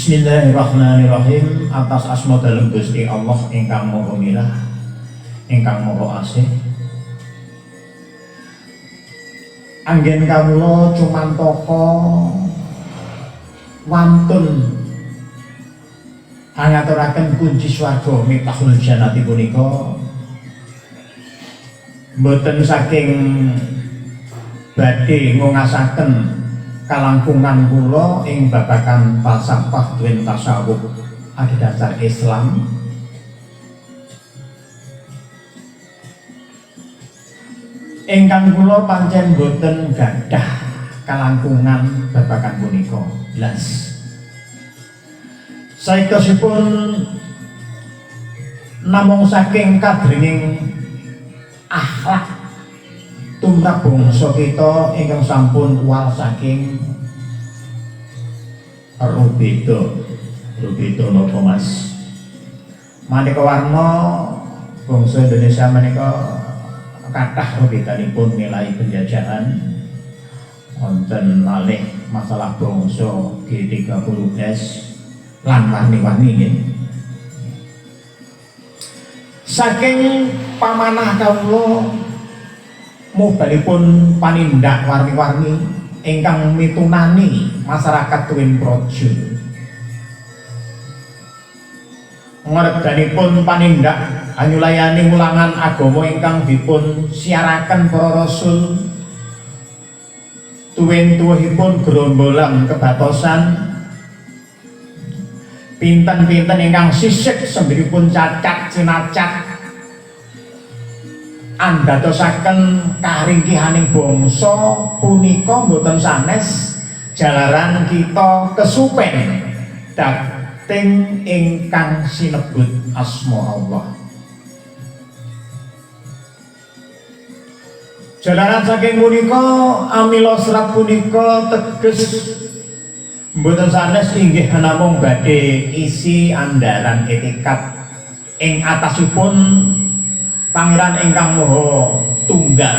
Bismillahirrahmanirrahim. Atas asma dalem Gusti Allah ingkang Maha Mirah ingkang Maha Asih. Anggen kawula cumantaka wantun. Angaturaken kunci swarga mitahul janati punika. Mboten saking badhe ngungasaken kalangkungan kula ing babakan falsafah duwen tasawuf. Adhedhasar Islam. Ingkang kula pancen boten gadah kalangkungan babakan punika. Blas. Saektosipun namung saking kadringing tumrap bangsa kita ingkang sampun wal saking. Rubeda rubeda napa Mas? Maneka warna bangsa Indonesia menika kathah rubedanipun nilai penjajahan. Wonten malih masalah bangsa G30 lan warni-warni nggih. Saking pamanah kawula mobalipun panindak warni-warni ingkang mitunani masyarakat Tuwin Projo. Ngredanipun panindak anyulayani mulangan agama ingkang dipun siaraken para rasul. Tuwin tuwihipun gerombolan kebatosan. Pinten-pinten ingkang sisik sembiripun cacat cinacat andadosaken karingkihaning bangsa punika mboten sanes jalaran kita kesupen dating ingkang sinebut asma Allah. Jalaran saking punika amila serat punika teges mboten sanes inggih namung badhe isi andaran etikat ing atasipun Pangeran ingkang Maha Tunggal.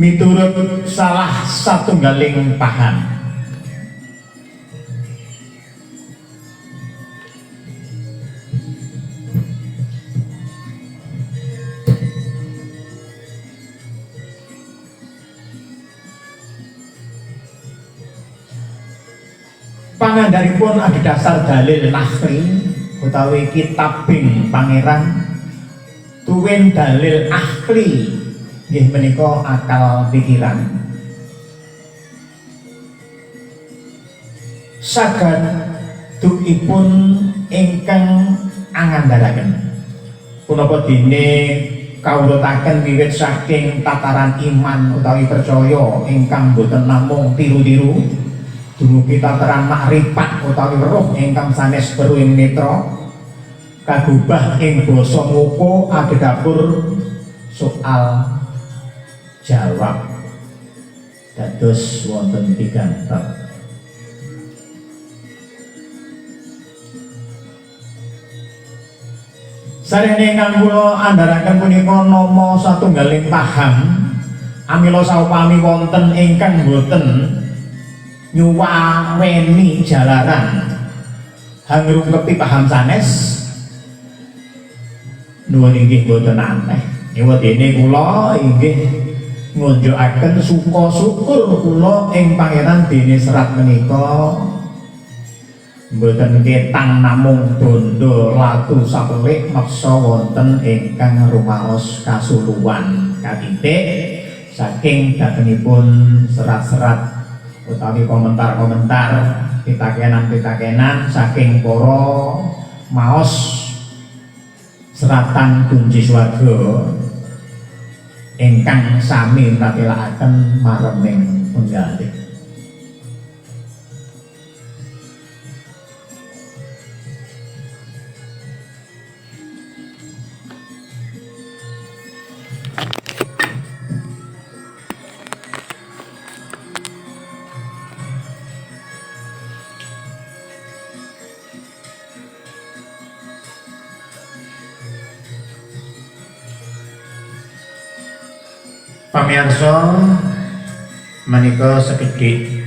Miturut salah satunggaling paham Pangandaripun ada dasar dalil nahri utawi kitabing pangeran tuwin dalil ahli nggih menika akal pikiran. Saged dukipun ingkang angandaraken punapa dene kawulutaken wiwit saking tataran iman utawi percaya ingkang boten namung tiru-tiru. Dumugi tataran makrifat utawi roh ingkang sanes beruing netra kagubah ing basa ngoko adhedhapur soal jawab. Dados wonten bab Sarene ingkang kula andharaken punika nama satunggaling paham amila saupami wonten ingkang boten nyuwaweni jalaran. Hangrungkepi paham sanes nuwun inggih boten aneh. Dene kula inggih ngunjukaken suka syukur kula ing pangeran dene serat menika. Mboten ketang namung bondo latu sapelik meksa wonten ingkang rumaos kasuluwan katitik saking datengipun serat-serat utawi komentar-komentar pitakenan-pitakenan saking para maos seratan kunci swarga ingkang sami natelakaken mareming penggalih pamirsa menika sekedhik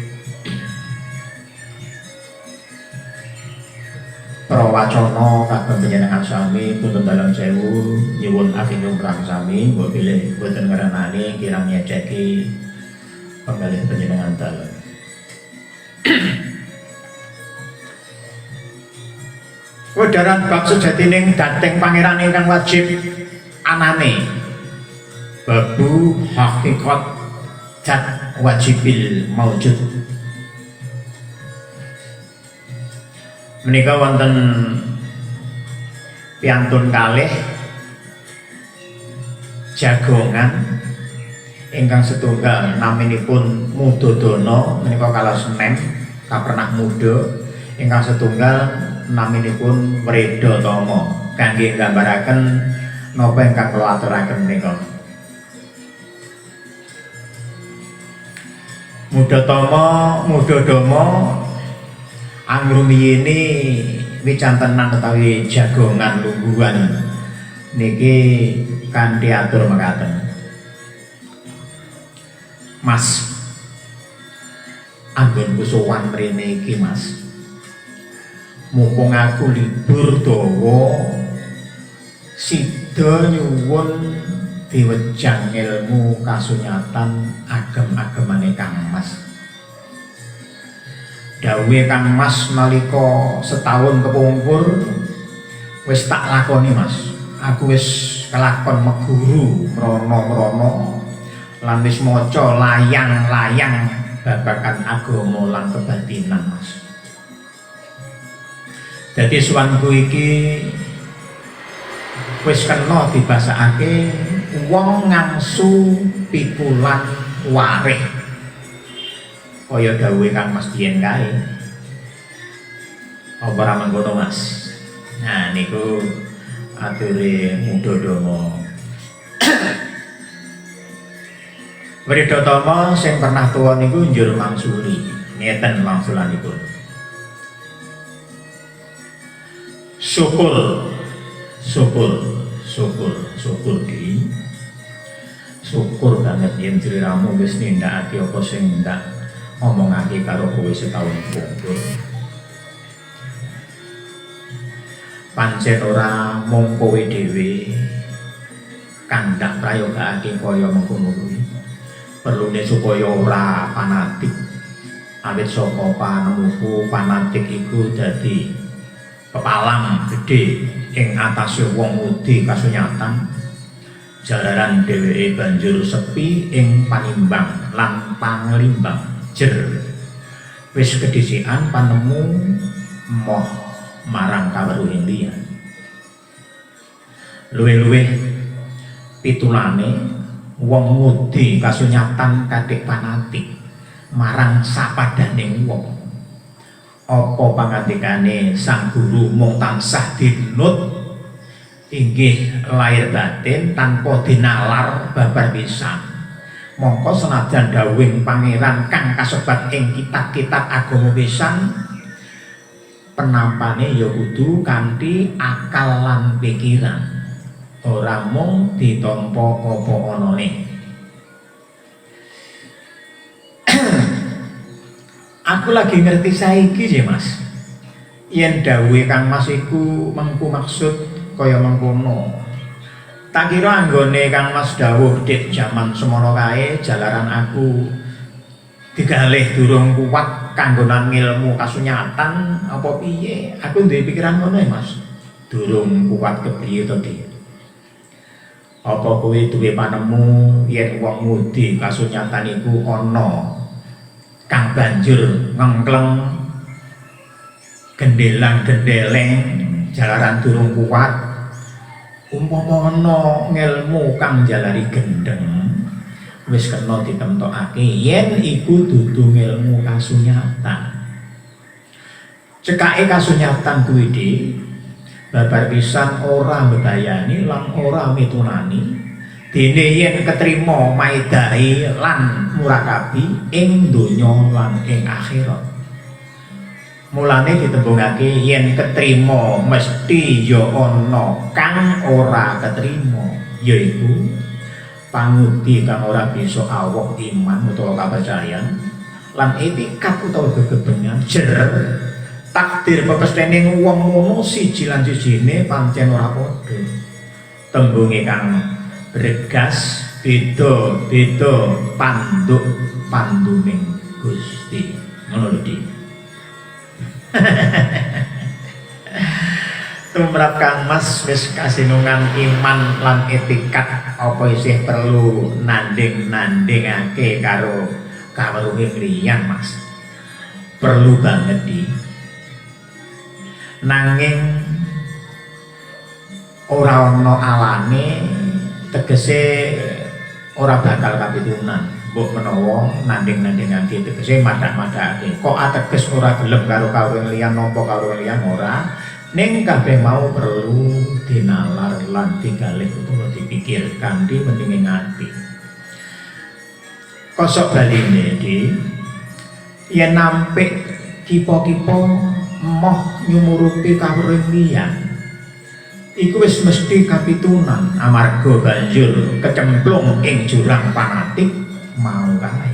prawacana kagem panjenengan sami punten dalam sewu nyuwun aginung prang sami mbok bilih boten ngerenani kirang nyeceki penggalih panjenengan dalem Wedaran bab sejatining dateng pangeran ingkang wajib anane babu hakikat zat wajibil maujud menika wonten piantun kalih jagongan ingkang setunggal naminipun Mudodono menika kala Senem kapernah muda ingkang setunggal naminipun Wreda Tama kangge nggambaraken napa ingkang kula aturaken menika. Muda Tama, Muda Dama angrumiyene wicantenan utawi jagongan lungguhan niki kanthi atur mekaten. Mas anggon kusuwan mrene iki Mas. mumpung aku libur dawa sida nyuwun diwejang ilmu kasunyatan agem-agemane Kang Mas. Dawe Kang Mas nalika setahun kepungkur wis tak lakoni Mas. Aku wis kelakon meguru mrono-mrono lan wis maca layang-layang babagan agama lan kebatinan Mas. Jadi suwanku iki wis kena dibasakake wong ngangsu pikulan wareh. Kaya dawuhe Kang Mas Dian kae. Apa ora mengkono Mas? Nah niku ature Mudodomo. Wridotama sing pernah tuwa niku njur mangsuli. Ngeten mangsulanipun. syukur syukur syukur syukur di syukur banget yang ceritamu wis nindakake apa sing ndak ngomongake karo kowe setahun kumpul. Pancen ora mung kowe dhewe kang ndak prayogakake kaya mengkono kuwi perlune supaya ora fanatik. Awit saka panemuku fanatik iku dadi pepalang gede ing atase wong udi kasunyatan. Jalaran dheweke banjur sepi ing panimbang lan panglimbang jer. Wis kedisian panemu moh marang kaweruh liyan luwe-luwe pitulane wong ngudi kasunyatan kadek panatik marang sapadaning wong apa pangandikane sang guru mung tansah dinut inggih lahir batin tanpa dinalar babar pisan. Mongko senajan dawing pangeran kang kasebat ing kitab-kitab agama pisan penampane ya kudu kanthi akal lan pikiran. Ora mung ditampa apa anane aku lagi ngerti saiki sih mas. Yen dawe kang mas iku mengku maksud kaya mengkono. Tak kira anggone kang mas dawuh dik jaman semono kae jalaran aku digalih durung kuat kanggonan ilmu kasunyatan apa piye? Aku duwe pikiran ngono ya mas. Durung kuat kepriye to apa kowe duwe panemu yen wong ngudi kasunyatan iku ana kang banjur ngengkleng gendelang-gendeleng jalaran durung kuat. Umpama ana ngelmu kang jalari gendeng wis kena ditemtokake yen iku dudu ngelmu kasunyatan. Cekake kasunyatan kuwi babar pisan ora mbebayani lan ora mitunani dene yen ketrima maidahi lan murakabi ing donya lan ing akhirat. Mulane ditembungake yen ketrima mesti ya ana kang ora ketrima yaiku pangudi kang ora bisa awok iman utawa kepercayaan lan etikat utawa gegebengan jer takdir pepestene wong ngono siji lan sijine pancen ora padha. Tembunge kang bergas beda-beda panduk panduning Gusti. Ngono lho Di. Tumrap kang mas wis kasinungan iman lan etikat. Apa isih perlu nanding-nandingake karo kawruhe mas? Perlu banget di. Nanging ora ana alane tegese ora bakal kapitunan mbok menawa nanding-nandingake tegese madak-madake kok ateges ora gelem karo kawruhe liyan napa kawruhe liyan? Ora. Ning kabeh mau perlu dinalar lan digalih utawa dipikirkan di pentingin ati kosok baline di. Yen nampik kipo-kipo moh nyumurupi kawruh liyan iku wis mesti kapitunan amarga banjur kecemplung ing jurang fanatik mau kae.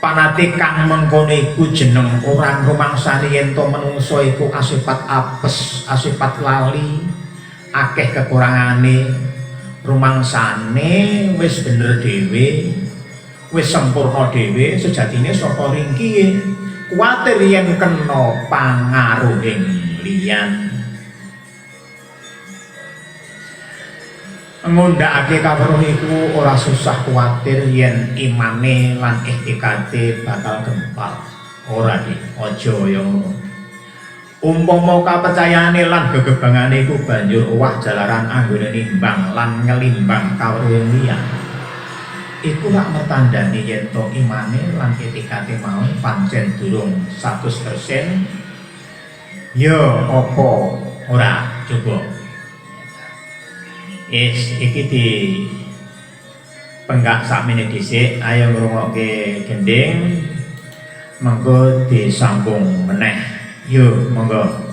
Fanatik kang mengkono iku jeneng orang rumangsane yen to menungso iku asifat apes asifat lali akeh kekurangane. Rumangsane wis bener dhewe wis sempurna dhewe sejatine saka ringkihe kuwatir yen kena pangaruhing liyan ngundhakake kawruh iku ora susah kuwatir yen imane lan ihtikate bakal gempal. Ora di aja ya ngono. Umpama kapercayane lan gegebangane iku banjur owah jalaran anggone nimbang lan ngelimbang kawruh liyan iku lak mertandani yen to imane lan etikate mau pancen durung 100% ya apa ora coba Yes, iki di penggak sakmene dhisik ayo ngrungokke gending mengko disambung meneh. Yo, monggo.